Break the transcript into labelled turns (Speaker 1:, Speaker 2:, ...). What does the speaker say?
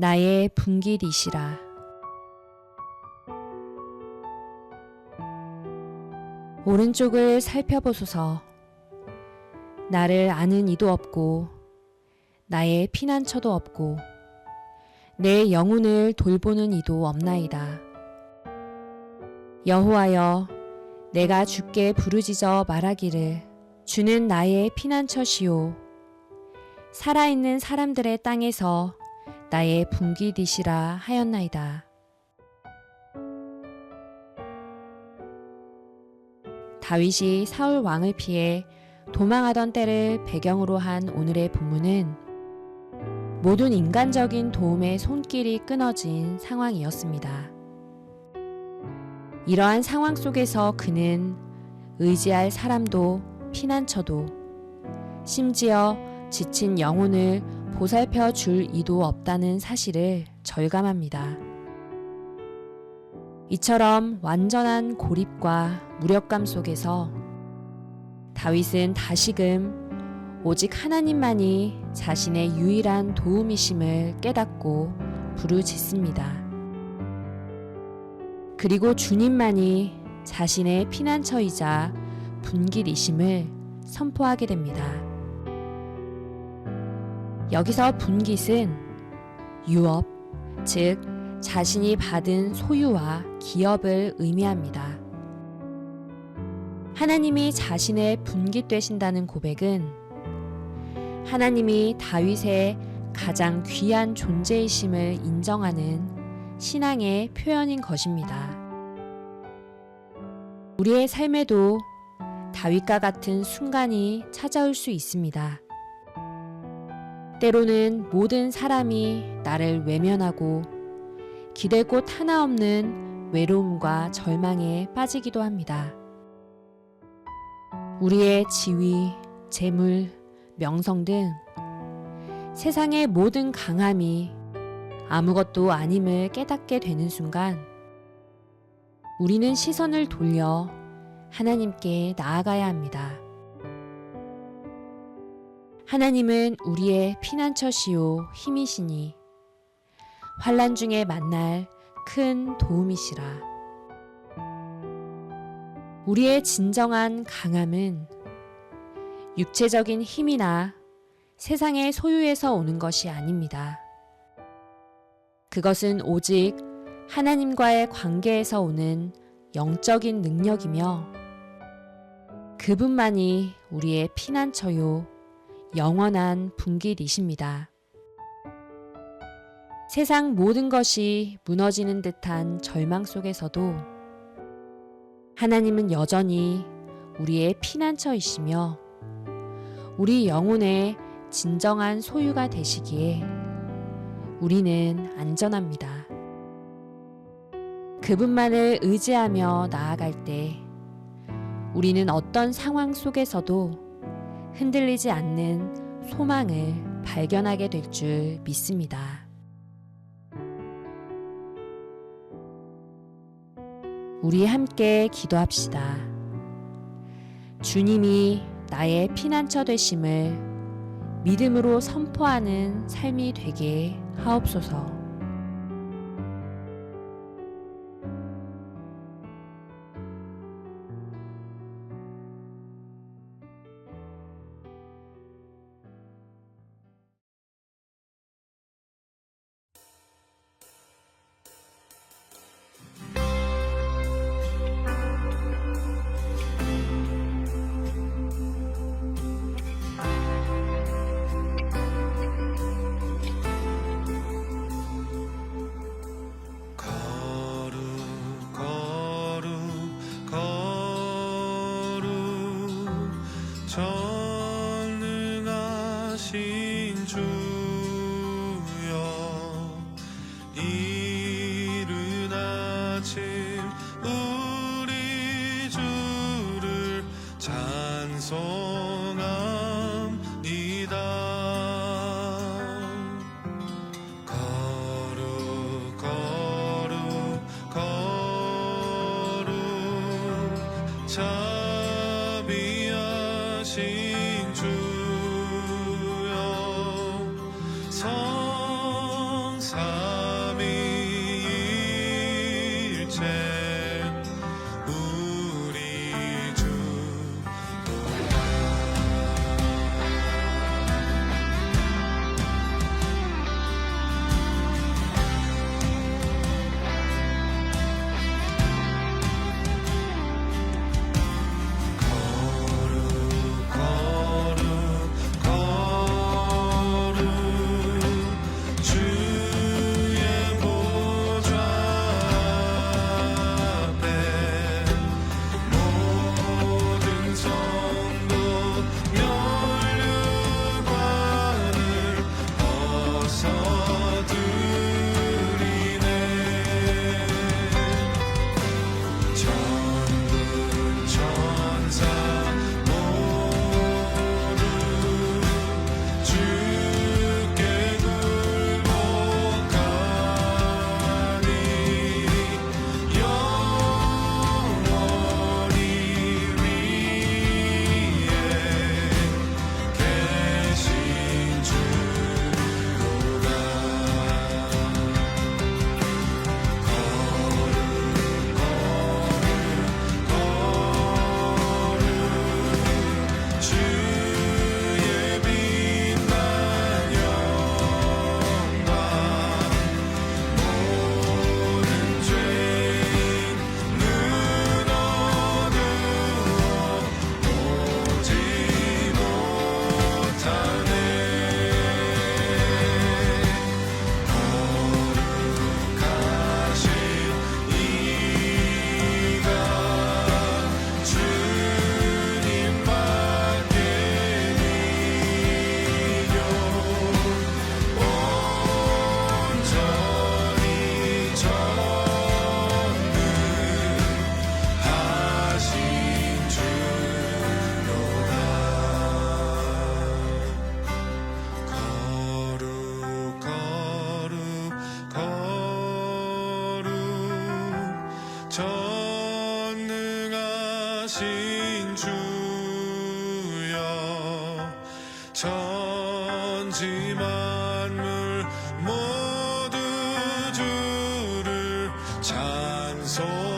Speaker 1: 나의 분깃이시라. 오른쪽을 살펴보소서. 나를 아는 이도 없고, 나의 피난처도 없고, 내 영혼을 돌보는 이도 없나이다. 여호와여, 내가 주께 부르짖어 말하기를, 주는 나의 피난처시오. 살아있는 사람들의 땅에서 나의 분깃이시라 하였나이다. 다윗이 사울 왕을 피해 도망하던 때를 배경으로 한 오늘의 본문은 모든 인간적인 도움의 손길이 끊어진 상황이었습니다. 이러한 상황 속에서 그는 의지할 사람도 피난처도 심지어 지친 영혼을 보살펴 줄 이도 없다는 사실을 절감합니다. 이처럼 완전한 고립과 무력감 속에서 다윗은 다시금 오직 하나님만이 자신의 유일한 도움이심을 깨닫고 부르짖습니다. 그리고 주님만이 자신의 피난처이자 분길이심을 선포하게 됩니다. 여기서 분깃은 유업, 즉 자신이 받은 소유와 기업을 의미합니다. 하나님이 자신의 분깃 되신다는 고백은 하나님이 다윗의 가장 귀한 존재이심을 인정하는 신앙의 표현인 것입니다. 우리의 삶에도 다윗과 같은 순간이 찾아올 수 있습니다. 때로는 모든 사람이 나를 외면하고 기댈 곳 하나 없는 외로움과 절망에 빠지기도 합니다. 우리의 지위, 재물, 명성 등 세상의 모든 강함이 아무것도 아님을 깨닫게 되는 순간 우리는 시선을 돌려 하나님께 나아가야 합니다. 하나님은 우리의 피난처시요 힘이시니 환란 중에 만날 큰 도움이시라. 우리의 진정한 강함은 육체적인 힘이나 세상의 소유에서 오는 것이 아닙니다. 그것은 오직 하나님과의 관계에서 오는 영적인 능력이며 그분만이 우리의 피난처요 영원한 분길이십니다. 세상 모든 것이 무너지는 듯한 절망 속에서도 하나님은 여전히 우리의 피난처이시며 우리 영혼의 진정한 소유가 되시기에 우리는 안전합니다. 그분만을 의지하며 나아갈 때 우리는 어떤 상황 속에서도 흔들리지 않는 소망을 발견하게 될 줄 믿습니다. 우리 함께 기도합시다. 주님이 나의 피난처 되심을 믿음으로 선포하는 삶이 되게 하옵소서.
Speaker 2: 자비하신 전능하신 주여 천지 만물 모두 주를 찬송.